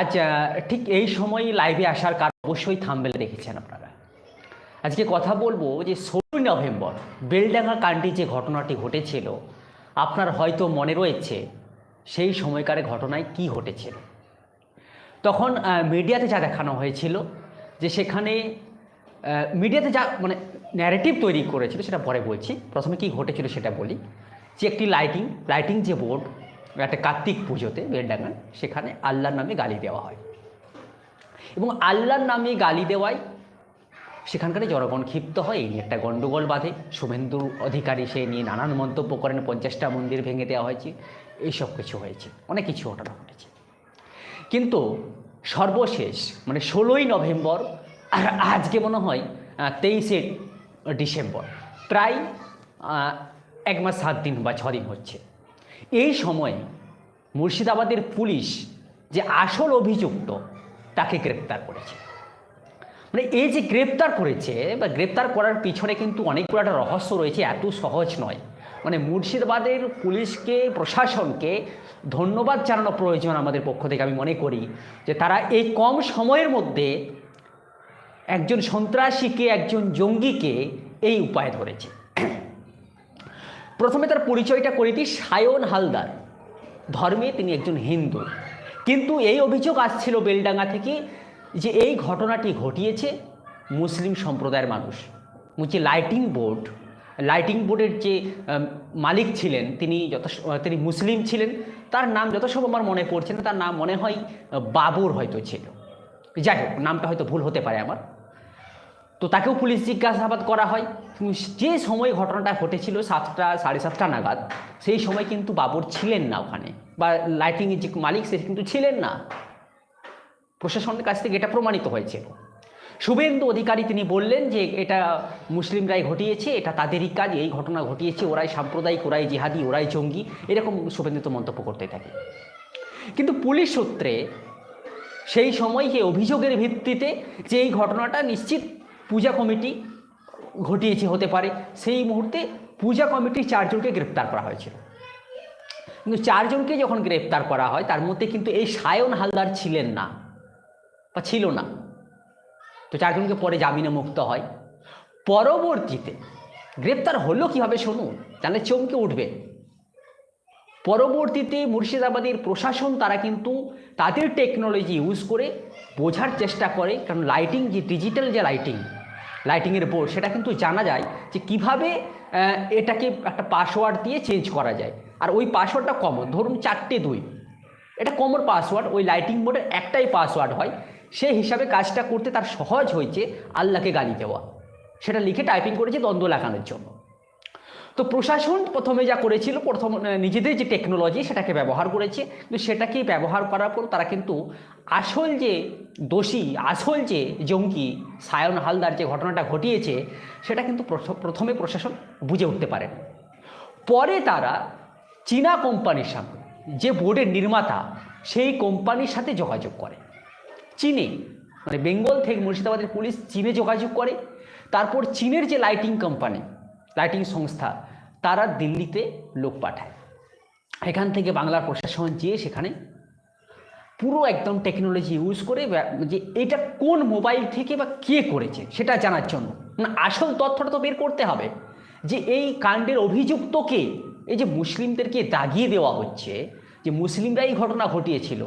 আজ ঠিক এই সময় লাইভে আসার কারণ অবশ্যই থামবেলে দেখেছেন আপনারা। আজকে কথা বলব যে ষোলোই নভেম্বর, বেলডাঙ্গা কাণ্ডে যে ঘটনাটি ঘটেছিল, আপনার হয়তো মনে রয়েছে সেই সময়কারে ঘটনায় কি ঘটেছিল। তখন মিডিয়াতে যা দেখানো হয়েছিল, যে সেখানে মিডিয়াতে যা মানে ন্যারেটিভ তৈরি করেছিল, সেটা পরে বলছি। প্রথমে কি ঘটেছিল সেটা বলি। যে একটি লাইটিং লাইটিং যে বোর্ড একটা কার্তিক পুজোতে বেলডাঙ্গায় সেখানে আল্লাহর নামে গালি দেওয়া হয়। এবং আল্লাহর নামে গালি দেওয়ায় সেখানকার জনগণ ক্ষিপ্ত হয়, এই নিয়ে একটা গণ্ডগোল বাঁধে। শুভেন্দু অধিকারী সে নিয়ে নানান মন্তব্য করেন, পঞ্চাশটা মন্দির ভেঙে দেওয়া হয়েছে। এইসব কিছু হয়েছে, অনেক কিছু ঘটনা ঘটেছে। কিন্তু সর্বশেষ মানে ষোলোই নভেম্বর, আর আজকে মনে হয় তেইশে ডিসেম্বর, প্রায় এক মাস সাত দিন বা ছ দিন হচ্ছে। এই সময় মুর্শিদাবাদের পুলিশ যে আসল অভিযুক্ত, তাকে গ্রেপ্তার করেছে। মানে এই যে গ্রেপ্তার করেছে, বা গ্রেপ্তার করার পিছনে কিন্তু অনেকগুলো একটা রহস্য রয়েছে, এত সহজ নয়। মানে মুর্শিদাবাদের পুলিশকে, প্রশাসনকে ধন্যবাদ জানানো প্রয়োজন আমাদের পক্ষ থেকে আমি মনে করি, যে তারা এই কম সময়ের মধ্যে একজন সন্ত্রাসীকে, একজন জঙ্গিকে এই উপায় ধরেছে। প্রথমে তার পরিচয়টা করে দিই সায়ন হালদার। ধর্মে তিনি একজন হিন্দু। কিন্তু এই অভিযোগ আসছিল বেলডাঙ্গা থেকে যে এই ঘটনাটি ঘটিয়েছে মুসলিম সম্প্রদায়ের মানুষ। যে লাইটিং বোর্ড, লাইটিং বোর্ডের যে মালিক ছিলেন, তিনি যত তিনি মুসলিম ছিলেন, তার নাম যত সব আমার মনে পড়ছে না, তার নাম মনে হয় বাবুর হয়তো ছিল। যাই হোক, নামটা হয়তো ভুল হতে পারে আমার। তো তাকেও পুলিশ জিজ্ঞাসাবাদ করা হয়। যে সময় ঘটনাটা ঘটেছিল সাতটা, সাড়ে সাতটা নাগাদ, সেই সময় কিন্তু বাবর ছিলেন না ওখানে বা লাইটিংয়ের যে মালিক, সে কিন্তু ছিলেন না। প্রশাসনের কাছ থেকে এটা প্রমাণিত হয়েছে। শুভেন্দু অধিকারী তিনি বললেন যে এটা মুসলিমরাই ঘটিয়েছে, এটা তাদেরই কাজ, এই ঘটনা ঘটিয়েছে, ওরাই সাম্প্রদায়িক, ওরাই জিহাদি, ওরাই জঙ্গি, এরকম শুভেন্দু তো মন্তব্য করতে থাকে। কিন্তু পুলিশ সূত্রে সেই সময় অভিযোগের ভিত্তিতে যে এই ঘটনাটা নিশ্চিত পূজা কমিটি ঘটিয়েছে হতে পারে সেই মুহূর্তে পূজা কমিটির চারজনকে গ্রেপ্তার করা হয়েছিল কিন্তু চারজনকে যখন গ্রেপ্তার করা হয় তার মধ্যে কিন্তু এই সায়ন হালদার ছিলেন না বা ছিল না তো চারজনকে পরে জামিনে মুক্ত হয় পরবর্তীতে গ্রেপ্তার হলো কীভাবে শুনুন জানলে চমকে উঠবে পরবর্তীতে মুর্শিদাবাদের প্রশাসন তারা কিন্তু তাদের টেকনোলজি ইউজ করে বোঝার চেষ্টা করে কারণ লাইটিং যে ডিজিটাল যে লাইটিং লাইটিংয়ের বোর্ড সেটা কিন্তু জানা যায় যে কীভাবে এটাকে একটা পাসওয়ার্ড দিয়ে চেঞ্জ করা যায়। আর ওই পাসওয়ার্ডটা কমন ধরুন চারটে দুই। এটা কমন পাসওয়ার্ড ওই লাইটিং বোর্ডের একটাই পাসওয়ার্ড হয়। সেই হিসাবে কাজটা করতে তার সহজ হয়েছে আল্লাহকে গালি দেওয়া। সেটা লিখে টাইপিং করেছে দ্বন্দ্ব লাগানোর জন্য। তো প্রশাসন প্রথমে যা করেছিল, প্রথম নিজেদের যে টেকনোলজি সেটাকে ব্যবহার করেছে। কিন্তু সেটাকে ব্যবহার করার পর তারা কিন্তু আসল যে দোষী, আসল যে জঙ্গি, সায়ন হালদার যে ঘটনাটা ঘটিয়েছে, সেটা কিন্তু প্রথ- প্রথমে প্রশাসন বুঝে উঠতে পারেন পরে তারা চীনা কোম্পানির সাথে, যে বোর্ডের নির্মাতা, সেই কোম্পানির সাথে যোগাযোগ করে। চীনে মানে বেঙ্গল থেকে মুর্শিদাবাদের পুলিশ চীনে যোগাযোগ করে। তারপর চীনের যে লাইটিং কোম্পানি লাইটিং সংস্থা, তারা দিল্লিতে লোক পাঠায়। এখান থেকে বাংলার প্রশাসন যেয়ে সেখানে পুরো একদম টেকনোলজি ইউজ করে যে এটা কোন মোবাইল থেকে বা কে করেছে, সেটা জানার জন্য। না আসল তথ্যটা তো বের করতে হবে যে এই কাণ্ডের অভিযুক্তকে, এই যে মুসলিমদেরকে দাগিয়ে দেওয়া হচ্ছে, যে মুসলিমরা এই ঘটনা ঘটিয়েছিল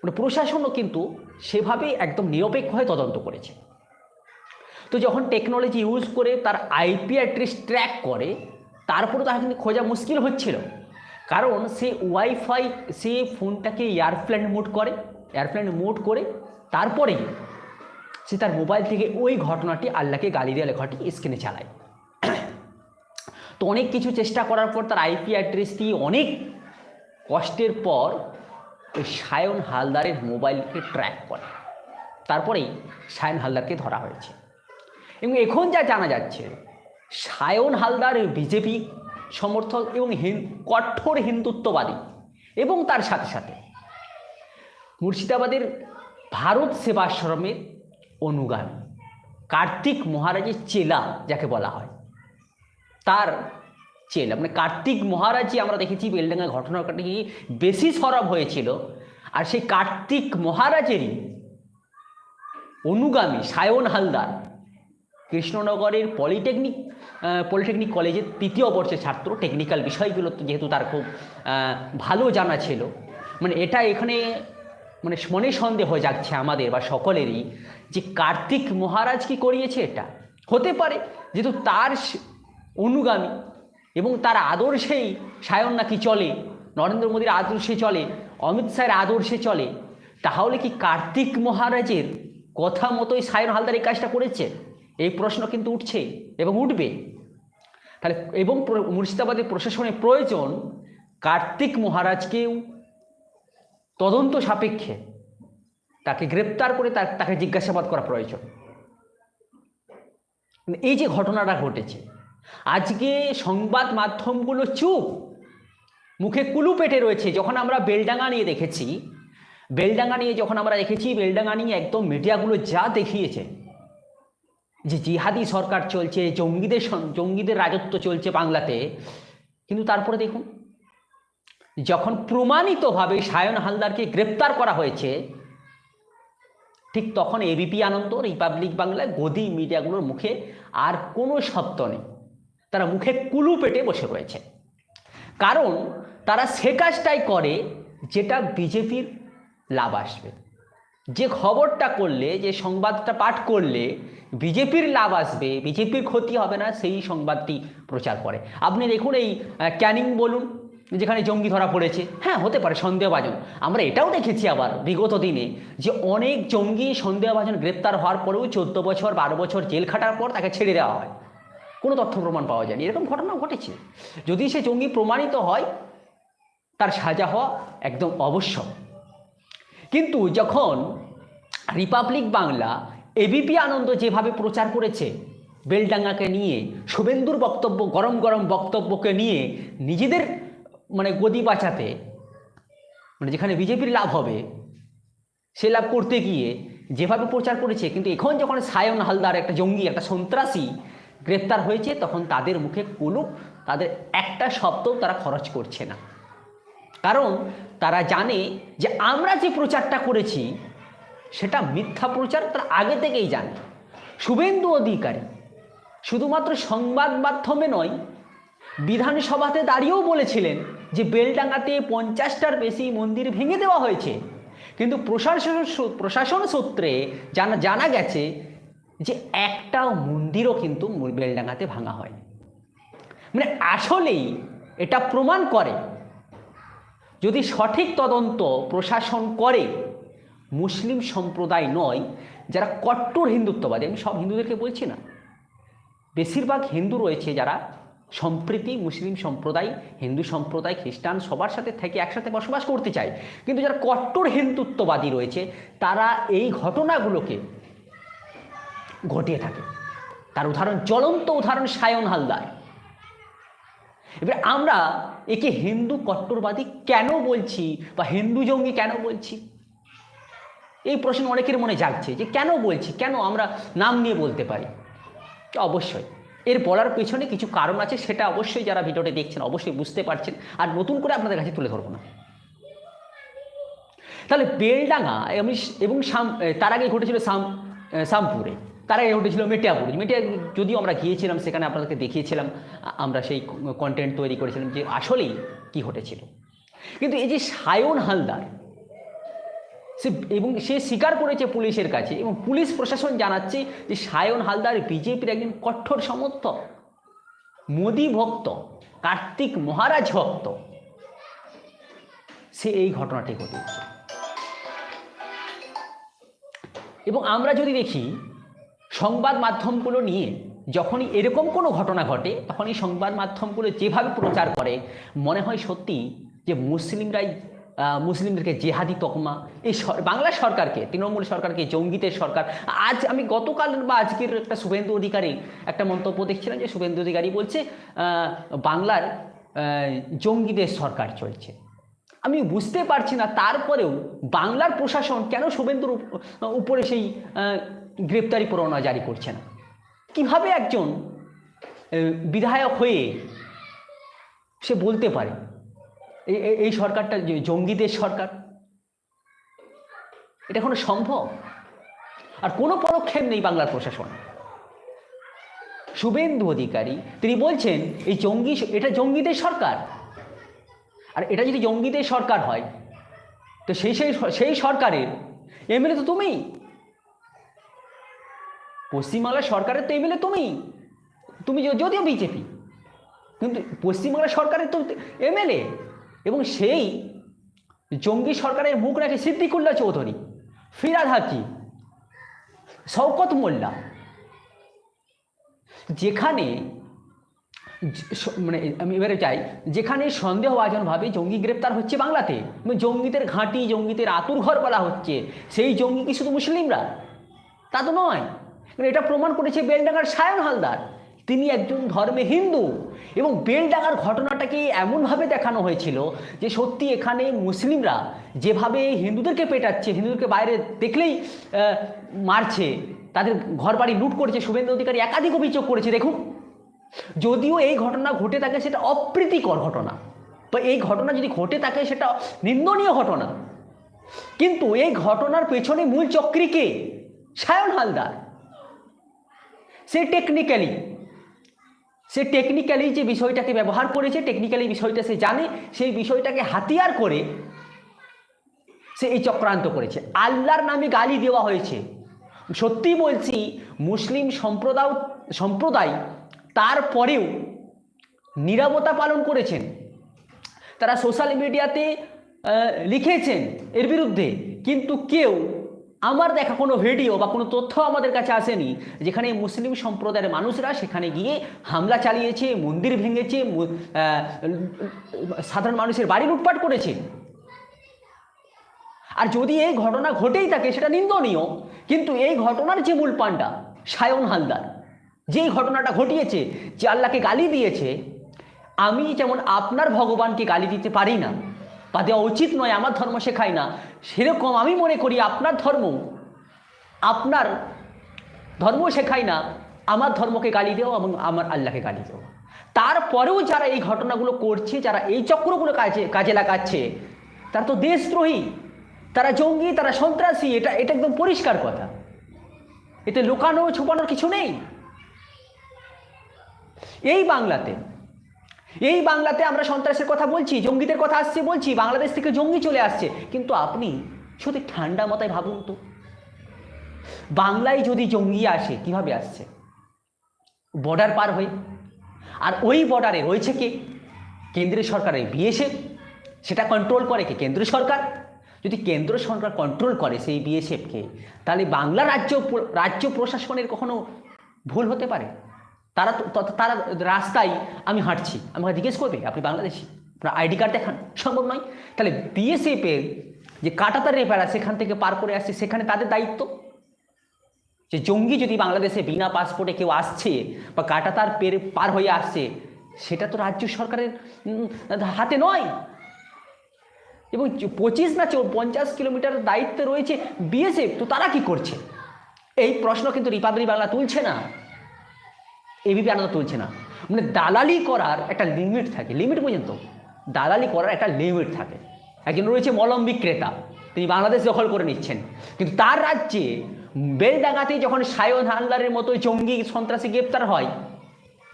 মানে প্রশাসনও কিন্তু সেভাবেই একদম নিরপেক্ষ হয়ে তদন্ত করেছে। তো যখন টেকনোলজি ইউজ করে তার আইপি অ্যাড্রেস ট্র্যাক করে, তারপরে তার কিন্তু খোঁজা মুশকিল হচ্ছিল। কারণ সে ওয়াইফাই সে ফোনটাকে এয়ারপ্লেন মোড করে এয়ারপ্লেন মোড করে তারপরেই সে তার মোবাইল থেকে ওই ঘটনাটি আল্লাহকে গালি দেওয়া লেখাটি স্ক্রিনে চালায়। তো অনেক কিছু চেষ্টা করার পর তার আইপি অ্যাড্রেস দিয়ে অনেক কষ্টের পর ওই সায়ন হালদারের মোবাইলকে ট্র্যাক করে। তারপরেই সায়ন হালদারকে ধরা হয়েছে। এবং এখন যা জানা যাচ্ছে, সায়ন হালদার বিজেপি সমর্থক এবং কঠোর হিন্দুত্ববাদী এবং তার সাথে সাথে মুর্শিদাবাদের ভারত সেবাশ্রমের অনুগামী কার্তিক মহারাজের চেলা, যাকে বলা হয়, তার চেলা মানে কার্তিক মহারাজই আমরা দেখেছি বেলডাঙ্গা ঘটনাটি বেশি সরব হয়েছিল, আর সেই কার্তিক মহারাজেরই অনুগামী সায়ন হালদার কৃষ্ণনগরের পলিটেকনিক পলিটেকনিক কলেজের তৃতীয় বর্ষের ছাত্র টেকনিক্যাল বিষয়গুলো যেহেতু তার খুব ভালো জানা ছিল। মানে এটা এখানে মানে মনে সন্দেহ যাচ্ছে আমাদের বা সকলেরই যে কার্তিক মহারাজ কি করিয়েছে এটা? হতে পারে, যেহেতু তার অনুগামী এবং তার আদর্শেই সায়ন নাকি চলে, নরেন্দ্র মোদীর আদর্শে চলে, অমিত শাহের আদর্শে চলে, তাহলে কি কার্তিক মহারাজের কথা মতোই সায়ন হালদার এই কাজটা করেছে? এই প্রশ্ন কিন্তু উঠছে এবং উঠবে। তাহলে এবং মুর্শিদাবাদের প্রশাসনের প্রয়োজন কার্তিক মহারাজকেও তদন্ত সাপেক্ষে তাকে গ্রেপ্তার করে তাকে জিজ্ঞাসাবাদ করা প্রয়োজন। এই যে ঘটনাটা ঘটেছে, আজকে সংবাদ মাধ্যমগুলো চুপ, মুখে কুলু পেটে রয়েছে। যখন আমরা বেলডাঙ্গা নিয়ে দেখেছি, বেলডাঙ্গা নিয়ে যখন আমরা দেখেছি, বেলডাঙ্গা নিয়ে একদম মিডিয়াগুলো যা দেখিয়েছে যে জিহাদি সরকার চলছে, জঙ্গিদের জঙ্গিদের রাজত্ব চলছে বাংলাতে, কিন্তু তারপরে দেখুন, যখন প্রমাণিতভাবে সায়ন হালদারকে গ্রেপ্তার করা হয়েছে, ঠিক তখন এবিপি আনন্দ রিপাবলিক বাংলা গদি মিডিয়াগুলোর মুখে আর কোনো শব্দ নেই। তারা মুখে কুলু পেটে বসে রয়েছে। কারণ তারা সে কাজটাই করে যেটা বিজেপির লাভ আসবে। যে খবরটা করলে, যে সংবাদটা পাঠ করলে, বিজেপির লাভ আসবে, বিজেপির ক্ষতি হবে না, সেই সংবাদটি প্রচার করে। আপনি দেখুন এই ক্যানিং বলুন, যেখানে জঙ্গি ধরা পড়েছে। হ্যাঁ হতে পারে, সন্দেহভাজন। আমরা এটাও দেখেছি আবার বিগত দিনে যে অনেক জঙ্গি সন্দেহভাজন গ্রেপ্তার হওয়ার পরেও চোদ্দ বছর, বারো বছর জেল খাটার পর তাকে ছেড়ে দেওয়া হয়। কোনো তথ্য প্রমাণ পাওয়া যায়নি। এরকম ঘটনা ঘটেছে। যদি সে জঙ্গি প্রমাণিত হয়, তার সাজা হওয়া একদম অবশ্যক। কিন্তু যখন রিপাবলিক বাংলা এবিপি আনন্দ যেভাবে প্রচার করেছে, বেলডাঙ্গাকে নিয়ে, শুভেন্দুর বক্তব্য, গরম গরম বক্তব্যকে নিয়ে নিজেদের মানে গদি বাঁচাতে মানে যেখানে বিজেপির লাভ হবে, সে লাভ করতে গিয়ে যেভাবে প্রচার করেছে, কিন্তু এখন যখন সায়ন হালদার একটা জঙ্গি, একটা সন্ত্রাসী গ্রেপ্তার হয়েছে, তখন তাদের মুখে কোনো, তাদের একটা শব্দও তারা খরচ করছে না। কারণ তারা জানে যে আমরা যে প্রচারটা করেছি, সেটা মিথ্যা প্রচার তারা আগে থেকেই জানে। শুভেন্দু অধিকারী শুধুমাত্র সংবাদ মাধ্যমে নয়, বিধানসভাতে দাঁড়িয়েও বলেছিলেন যে বেলডাঙ্গাতে পঞ্চাশটার বেশি মন্দির ভেঙে দেওয়া হয়েছে। কিন্তু প্রশাসন প্রশাসন সূত্রে জানা জানা গেছে যে একটাও মন্দিরও কিন্তু বেলডাঙ্গাতে ভাঙা হয় মানে আসলেই এটা প্রমাণ করে যদি সঠিক তদন্ত প্রশাসন করে, মুসলিম সম্প্রদায় নয়, যারা কট্টর হিন্দুত্ববাদী, আমি সব হিন্দুদেরকে বলছি না। বেশিরভাগ হিন্দু রয়েছে যারা সম্প্রীতি, মুসলিম সম্প্রদায়, হিন্দু সম্প্রদায়, খ্রিস্টান সবার সাথে থেকে একসাথে বসবাস করতে চায়। কিন্তু যারা কট্টর হিন্দুত্ববাদী রয়েছে, তারা এই ঘটনাগুলোকে ঘটিয়ে থাকে। তার উদাহরণ, জ্বলন্ত উদাহরণ সায়ন হালদার। এবার আমরা একে হিন্দু কট্টরবাদী কেন বলছি বা হিন্দু জঙ্গি কেন বলছি? এই প্রশ্ন অনেকের মনে জাগছে যে কেন বলছি, কেন আমরা নাম নিয়ে বলতে পারি? অবশ্যই। এর বলার পেছনে কিছু কারণ আছে, সেটা অবশ্যই যারা ভিডিওটি দেখছেন অবশ্যই বুঝতে পারছেন, আর নতুন করে আপনাদের কাছে তুলে ধরবো না। তাহলে বেলডাঙ্গা এবং তার আগে ঘটেছিল শাম শামপুরে। তার ঘটেছিল মেটিয়াপুরে মেটিয়া যদিও আমরা গিয়েছিলাম, সেখানে আপনাদেরকে দেখিয়েছিলাম আমরা সেই কন্টেন্ট তৈরি করেছিলাম যে আসলেই কি ঘটেছিল। কিন্তু এই যে সায়ন হালদার, সে এবং সে স্বীকার করেছে পুলিশের কাছে এবং পুলিশ প্রশাসন জানাচ্ছে যে সায়ন হালদার বিজেপির একজন কঠোর সমর্থক, মোদী ভক্ত, কার্তিক মহারাজ ভক্ত। সে এই ঘটনাটি ঘটিয়েছে। এবং আমরা যদি দেখি সংবাদ মাধ্যমগুলো নিয়ে যখনই এরকম কোনো ঘটনা ঘটে, তখনই সংবাদ মাধ্যমগুলো যেভাবে প্রচার করে, মনে হয় সত্যি যে মুসলিমরাই মুসলিমদেরকে জেহাদি তকমা, এই বাংলা সরকারকে, তৃণমূল সরকারকে, জঙ্গিদের সরকার। আজ আমি গতকাল বা আজকের একটা শুভেন্দু অধিকারী একটা মন্তব্য দেখছিলাম যে শুভেন্দু অধিকারী বলছে বাংলার জঙ্গিদের সরকার চলছে। আমি বুঝতে পারছি না তারপরেও বাংলার প্রশাসন কেন শুভেন্দুর উপরে সেই গ্রেপ্তারি পরোয়ানা জারি করছে না কীভাবে একজন বিধায়ক হয়ে সে বলতে পারে? এই সরকারটা জঙ্গিদের সরকার, এটা কোনো সম্ভব? আর কোনো পদক্ষেপ নেই বাংলার প্রশাসন। শুভেন্দু অধিকারী, তিনি বলছেন, এই জঙ্গি, এটা জঙ্গিদের সরকার। আর এটা যদি জঙ্গিদের সরকার হয়, তো সেই সেই সেই সরকারের এমএলএ তো তুমি পশ্চিমবাংলার সরকারের তো এমএলএ তুমি। তুমি যদিও বিজেপি, কিন্তু পশ্চিমবাংলার সরকারের তো এমএলএ এবং সেই জঙ্গি সরকারের মুখ রাখে সিদ্দিকুল্লাহ চৌধুরী, ফিরাদ হাকিম শওকত মোল্লা। যেখানে মানে আমি এবারে চাই, যেখানে সন্দেহভাজনভাবে জঙ্গি গ্রেপ্তার হচ্ছে বাংলাতে জঙ্গিদের ঘাঁটি, জঙ্গিদের আতুর ঘর বলা হচ্ছে, সেই জঙ্গি কি শুধু মুসলিমরা? তা তো নয়। এটা প্রমাণ করেছে বেলডাঙ্গার সায়ন হালদার। তিনি একজন ধর্মে হিন্দু এবং বেলডাঙ্গার ঘটনাটাকে এমনভাবে দেখানো হয়েছিল যে সত্যি এখানে মুসলিমরা যেভাবে হিন্দুদেরকে পেটাচ্ছে, হিন্দুদেরকে বাইরে দেখলেই মারছে, তাদের ঘর বাড়ি লুট করেছে, শুভেন্দু অধিকারী একাধিক অভিযোগ করেছে। দেখুন, যদিও এই ঘটনা ঘটে থাকে সেটা অপ্রীতিকর ঘটনা তো এই ঘটনা যদি ঘটে থাকে সেটা নিন্দনীয় ঘটনা। কিন্তু এই ঘটনার পেছনে মূল চক্রী কে? সায়ন হালদার। সে টেকনিক্যালি সে টেকনিক্যালি যে বিষয়টাকে ব্যবহার করেছে টেকনিক্যালি বিষয়টা সে জানে, সেই বিষয়টাকে হাতিয়ার করে সে এই চক্রান্ত করেছে। আল্লাহর নামে গালি দেওয়া হয়েছে। সত্যি বলছি, মুসলিম সম্প্রদায় সম্প্রদায় তারপরেও নিরবতা পালন করেছেন। তারা সোশ্যাল মিডিয়াতে লিখেছেন এর বিরুদ্ধে, কিন্তু কেউ আমার দেখা কোনো ভিডিও বা কোনো তথ্য আমাদের কাছে আসেনি, যেখানে মুসলিম সম্প্রদায়ের মানুষরা সেখানে গিয়ে হামলা চালিয়েছে, মন্দির ভেঙেছে সাধারণ মানুষের বাড়ি লুটপাট করেছে। আর যদি এই ঘটনা ঘটেই থাকে, সেটা নিন্দনীয়, কিন্তু এই ঘটনার যে মূল পাণ্ডা, সায়ন হালদার, যেই ঘটনাটা ঘটিয়েছে, যে আল্লাহকে গালি দিয়েছে, আমি যেমন আপনার ভগবানকে গালি দিতে পারি না বা দেওয়া উচিত নয়, আমার ধর্ম শেখায় না। সেরকম আমি মনে করি আপনার ধর্ম আপনার ধর্ম শেখায় না, আমার ধর্মকে গালি দেওয়া এবং আমার আল্লাহকে গালি দেওয়া তারপরেও যারা এই ঘটনাগুলো করছে, যারা এই চক্রগুলো কাজে কাজে লাগাচ্ছে, তারা তো দেশদ্রোহী, তারা জঙ্গি, তারা সন্ত্রাসী, এটা এটা একদম পরিষ্কার কথা। এতে লুকানো, ছুপানোর কিছু নেই। এই বাংলাতে এই বাংলাতে আমরা সন্ত্রাসের কথা বলছি, জঙ্গিদের কথা আসছে বলছি, বাংলাদেশ থেকে জঙ্গি চলে আসছে। কিন্তু আপনি শুধু ঠান্ডা মাথায় ভাবুন তো। বাংলায় যদি জঙ্গি আসে, কীভাবে আসছে? বর্ডার পার হয়ে। আর ওই বর্ডারে রয়েছে কে? কেন্দ্রীয় সরকারের বিএসএফ। সেটা কন্ট্রোল করে কে? কেন্দ্র সরকার। যদি কেন্দ্র সরকার কন্ট্রোল করে সেই বিএসএফকে তাহলে বাংলা রাজ্য রাজ্য প্রশাসনের কখনো ভুল হতে পারে? তারা তারা রাস্তায় আমি হাঁটছি। আমাকে জিজ্ঞেস করবে, আপনি বাংলাদেশি? আপনার আইডি কার্ড দেখান, সম্ভব নয়? তাহলে বিএসএফের যে কাটাতার রেপারা সেখান থেকে পার করে আসছে, সেখানে তাদের দায়িত্ব? যে জঙ্গি যদি বাংলাদেশে বিনা পাসপোর্টে কেউ আসছে বা কাটাতার পেরে পার হয়ে আসছে, সেটা তো রাজ্য সরকারের হাতে নয়। এবং পঁচিশ না পঞ্চাশ কিলোমিটার দায়িত্বে রয়েছে বিএসএফ, তো তারা কি করছে? এই প্রশ্ন কিন্তু রিপাবলিক বাংলা তুলছে না। এবিপি আনন্দ তুলছে না। মানে দালালি করার একটা লিমিট থাকে। লিমিট পর্যন্ত দালালি করার একটা লিমিট থাকে। একজন রয়েছে মলম বিক্রেতা। তিনি বাংলাদেশ দখল করে নিচ্ছেন। কিন্তু তার রাজ্যে বেলডাঙ্গাতে যখন সায়ন হালদারের মতো জঙ্গি সন্ত্রাসী গ্রেপ্তার হয়,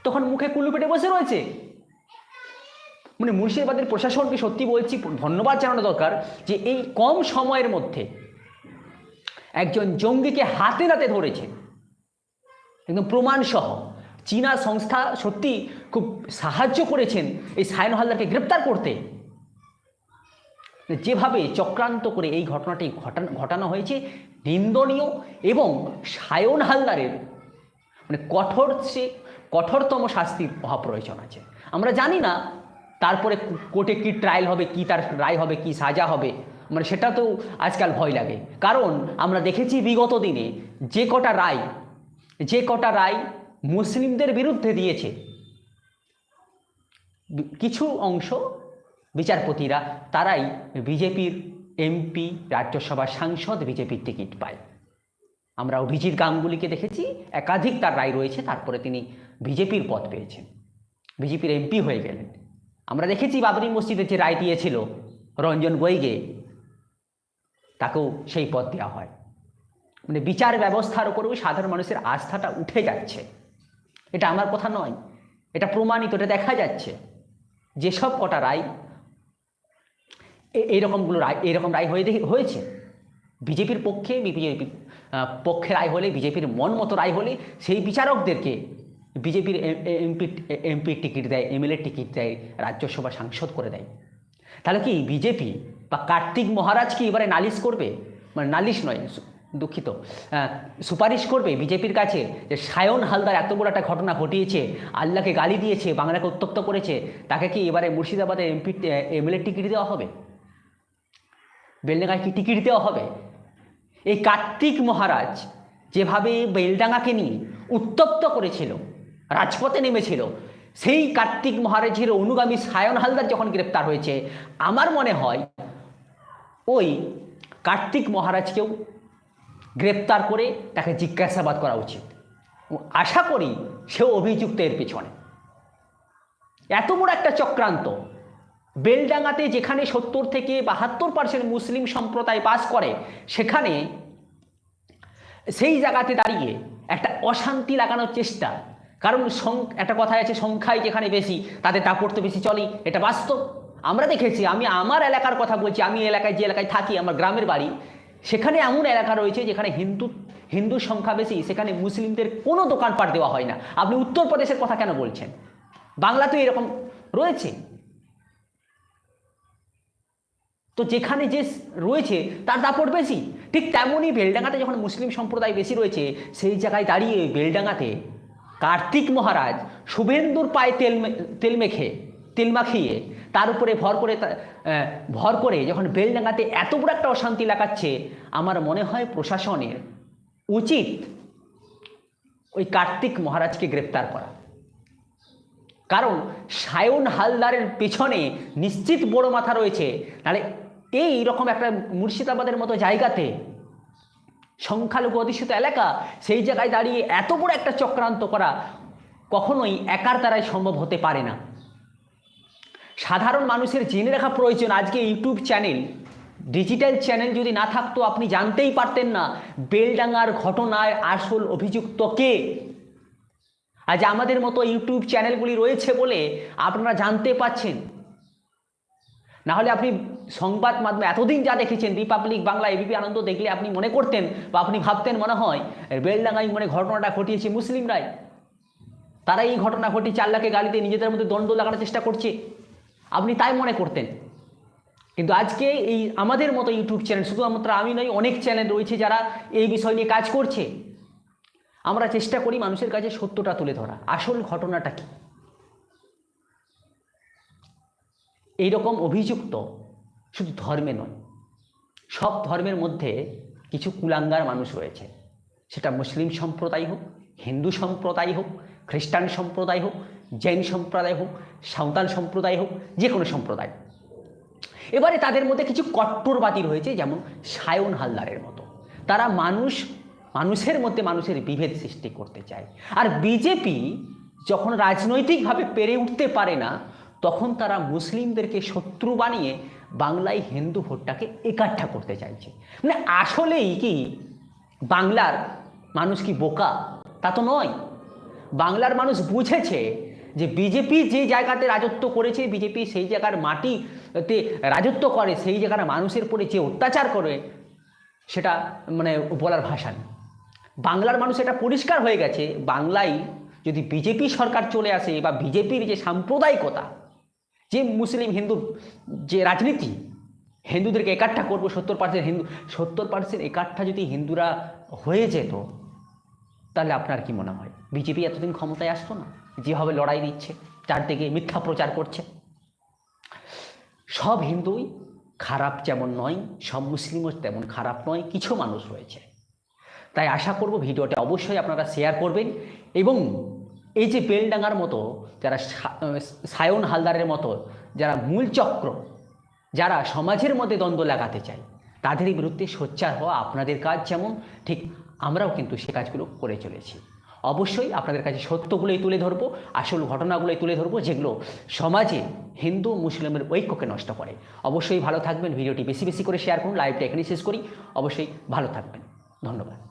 তখন মুখে কুলু পেটে বসে রয়েছে। মানে মুর্শিদাবাদের প্রশাসনকে সত্যি বলছি, ধন্যবাদ জানানো দরকার যে এই কম সময়ের মধ্যে একজন জঙ্গিকে হাতে নাতে ধরেছে। একদম প্রমাণসহ। চীনা সংস্থা সত্যি খুব সাহায্য করেছেন এই সায়ন হালদারকে গ্রেপ্তার করতে। যেভাবে চক্রান্ত করে এই ঘটনাটি ঘটানো ঘটানো হয়েছে, নিন্দনীয় এবং সায়ন হালদারের মানে কঠোর সে, কঠোরতম শাস্তির হওয়া প্রয়োজন আছে। আমরা জানি না তারপরে কোর্টে কি ট্রায়াল হবে, কি তার রায় হবে, কি সাজা হবে মানে সেটা তো আজকাল ভয় লাগে। কারণ আমরা দেখেছি বিগত দিনে যে কটা রায়, যে কটা রায় মুসলিমদের বিরুদ্ধে দিয়েছে। কিছু অংশ বিচারপতিরা, তারাই বিজেপির এমপি, রাজ্যসভার সাংসদ বিজেপির টিকিট পায়। আমরা অভিজিৎ গাঙ্গুলিকে দেখেছি, একাধিক তার রায় রয়েছে, তারপরে তিনি বিজেপির পদ পেয়েছেন। বিজেপির এমপি হয়ে গেলেন। আমরা দেখেছি বাবরি মসজিদে যে রায় দিয়েছিল রঞ্জন বৈগে তাকেও সেই পদ দেওয়া হয়। মানে বিচার ব্যবস্থার উপরেও সাধারণ মানুষের আস্থাটা উঠে যাচ্ছে। এটা আমার কথা নয়, এটা প্রমাণিত, এটা দেখা যাচ্ছে। যেসব কটা রায় এইরকমগুলো রায় এরকম রায় হয়ে হয়েছে। বিজেপির পক্ষে বিজেপির পক্ষে রায় হলে, বিজেপির মন মতো রায় হলে, সেই বিচারকদেরকে বিজেপির এমপি এমপির টিকিট দেয়, এমএলএ টিকিট দেয়, রাজ্যসভা সাংসদ করে দেয়। তাহলে কি বিজেপি বা কার্তিক মহারাজ কি এবারে নালিশ করবে? মানে নালিশ নয় দুঃখিত। সুপারিশ করবে বিজেপির কাছে যে সায়ন হালদার এত বড় একটা ঘটনা ঘটিয়েছে, আল্লাহকে গালি দিয়েছে, বাংলাকে উত্তপ্ত করেছে, তাকে কি এবারে মুর্শিদাবাদের এমপি এমএলএ টিকিট দেওয়া হবে? বেলডাঙ্গায় কি টিকিট দেওয়া হবে? এই কার্তিক মহারাজ যেভাবে বেলডাঙ্গাকে নিয়ে উত্তপ্ত করেছিল, রাজপথে নেমেছিল, সেই কার্তিক মহারাজের অনুগামী সায়ন হালদার যখন গ্রেপ্তার হয়েছে, আমার মনে হয় ওই কার্তিক মহারাজকেও গ্রেপ্তার করে তাকে জিজ্ঞাসাবাদ করা উচিত। আশা করি সেও অভিযুক্ত এর পেছনে। এত বড় একটা চক্রান্ত। বেলডাঙ্গাতে যেখানে সত্তর থেকে বাহাত্তর পার্সেন্ট মুসলিম সম্প্রদায় বাস করে, সেখানে সেই জায়গাতে দাঁড়িয়ে একটা অশান্তি লাগানোর চেষ্টা। কারণ একটা কথাই আছে সংখ্যায় যেখানে বেশি তাদের দাপট তো বেশি চলে। এটা বাস্তব। আমরা দেখেছি, আমি আমার এলাকার কথা বলছি, আমি এলাকায় যে এলাকায় থাকি, আমার গ্রামের বাড়ি সেখানে এমন এলাকা রয়েছে যেখানে হিন্দু হিন্দুর সংখ্যা বেশি, সেখানে মুসলিমদের কোনো দোকানপাট দেওয়া হয় না। আপনি উত্তরপ্রদেশের কথা কেন বলছেন? বাংলাতেও এরকম রয়েছে? তো যেখানে যে রয়েছে, তার দাপট বেশি। ঠিক তেমনই বেলডাঙ্গাতে যখন মুসলিম সম্প্রদায় বেশি রয়েছে, সেই জায়গায় দাঁড়িয়ে বেলডাঙ্গাতে কার্তিক মহারাজ শুভেন্দুর পায়ে তেল তেল মেখে, তেল মাখিয়ে তার উপরে ভর করে ভর করে যখন বেলডাঙ্গাতে এত বড় একটা অশান্তি লাগাচ্ছে, আমার মনে হয় প্রশাসনের উচিত ওই কার্তিক মহারাজকে গ্রেপ্তার করা। কারণ সায়ন হালদারের পেছনে নিশ্চিত বড় মাথা রয়েছে। তাহলে এই রকম একটা মুর্শিদাবাদের মতো জায়গাতে সংখ্যালঘু অধিষ্ঠিত এলাকা, সেই জায়গায় দাঁড়িয়ে এত বড় একটা চক্রান্ত করা কখনোই একার দ্বারাই সম্ভব হতে পারে না। সাধারণ মানুষের জেনে রাখা প্রয়োজন। আজকে ইউটিউব চ্যানেল, ডিজিটাল চ্যানেল যদি না থাকতো, আপনি জানতেই পারতেন না বেলডাঙ্গার ঘটনায় আসল অভিযুক্ত কে। আজ আমাদের মতো ইউটিউব চ্যানেলগুলি রয়েছে বলে আপনারা জানতে পাচ্ছেন। না হলে আপনি সংবাদ মাধ্যমে এতদিন যা দেখেছেন, রিপাবলিক বাংলা, এবিপি আনন্দ দেখলে আপনি মনে করতেন বা আপনি ভাবতেন মনে হয় বেলডাঙ্গাই মনে ঘটনাটা ঘটিয়েছে মুসলিমরাই। তারা এই ঘটনা ঘটিয়ে আল্লাহকে গালিতে নিজেদের মধ্যে দ্বন্দ্ব লাগানোর চেষ্টা করছে। আপনি তাই মনে করতেন। কিন্তু আজকে এই আমাদের মতো ইউটিউব চ্যানেল, শুধুমাত্র আমি নয়, অনেক চ্যানেল রয়েছে যারা এই বিষয় নিয়ে কাজ করছে। আমরা চেষ্টা করি মানুষের কাছে সত্যটা তুলে ধরা। আসল ঘটনাটা কি? এইরকম অভিযুক্ত শুধু ধর্মে নয়, সব ধর্মের মধ্যে কিছু কুলাঙ্গার মানুষ রয়েছে। সেটা মুসলিম সম্প্রদায় হোক, হিন্দু সম্প্রদায় হোক, খ্রিস্টান সম্প্রদায় হোক জৈন সম্প্রদায় হোক, সাঁওতাল সম্প্রদায় হোক, যে কোনো সম্প্রদায়। এবারে তাদের মধ্যে কিছু কট্টরবাদী রয়েছে, যেমন সায়ন হালদারের মতো। তারা মানুষ, মানুষের মধ্যে মানুষের বিভেদ সৃষ্টি করতে চায়। আর বিজেপি যখন রাজনৈতিকভাবে পেরে উঠতে পারে না, তখন তারা মুসলিমদেরকে শত্রু বানিয়ে বাংলায় হিন্দু ভোটটাকে একাঠা করতে চাইছে। মানে আসলেই কি, বাংলার মানুষ কি বোকা? তা তো নয়। বাংলার মানুষ বুঝেছে যে বিজেপি যে জায়গাতে রাজত্ব করেছে, বিজেপি সেই জায়গার মাটিতে রাজত্ব করে, সেই জায়গার মানুষের উপরে যে অত্যাচার করে, সেটা মানে বলার ভাষা নেই। বাংলার মানুষ এটা পরিষ্কার হয়ে গেছে, বাংলায় যদি বিজেপি সরকার চলে আসে বা বিজেপির যে সাম্প্রদায়িকতা, যে মুসলিম হিন্দু যে রাজনীতি, হিন্দুদেরকে একাঠা করব, সত্তর পার্সেন্ট হিন্দু, সত্তর পার্সেন্ট একাঠা যদি হিন্দুরা হয়ে যেত, তাহলে আপনার কি মনে হয়? বিজেপি এতদিন ক্ষমতায় আসতো না? যেভাবে লড়াই দিচ্ছে, চারদিকে মিথ্যা প্রচার করছে। সব হিন্দুই খারাপ যেমন নয়, সব মুসলিমও তেমন খারাপ নয়, কিছু মানুষ রয়েছে। তাই আশা করব ভিডিওটা অবশ্যই আপনারা শেয়ার করবেন এবং এই যে বেলডাঙ্গার মতো, যারা সায়ন হালদারের মতো, যারা মূল চক্র, যারা সমাজের মধ্যে দ্বন্দ্ব লাগাতে চায় তাদের বিরুদ্ধে সোচ্চার হওয়া আপনাদের কাজ যেমন, ঠিক আমরাও কিন্তু সে কাজগুলো করে চলেছি। অবশ্যই আপনাদের কাছে সত্যগুলোই তুলে ধরবো, আসল ঘটনাগুলোই তুলে ধরবো, যেগুলো সমাজে হিন্দু মুসলিমের ঐক্যকে নষ্ট করে। অবশ্যই ভালো থাকবেন, ভিডিওটি বেশি বেশি করে শেয়ার করুন লাইভটা এখানেই শেষ করি। অবশ্যই ভালো থাকবেন। ধন্যবাদ।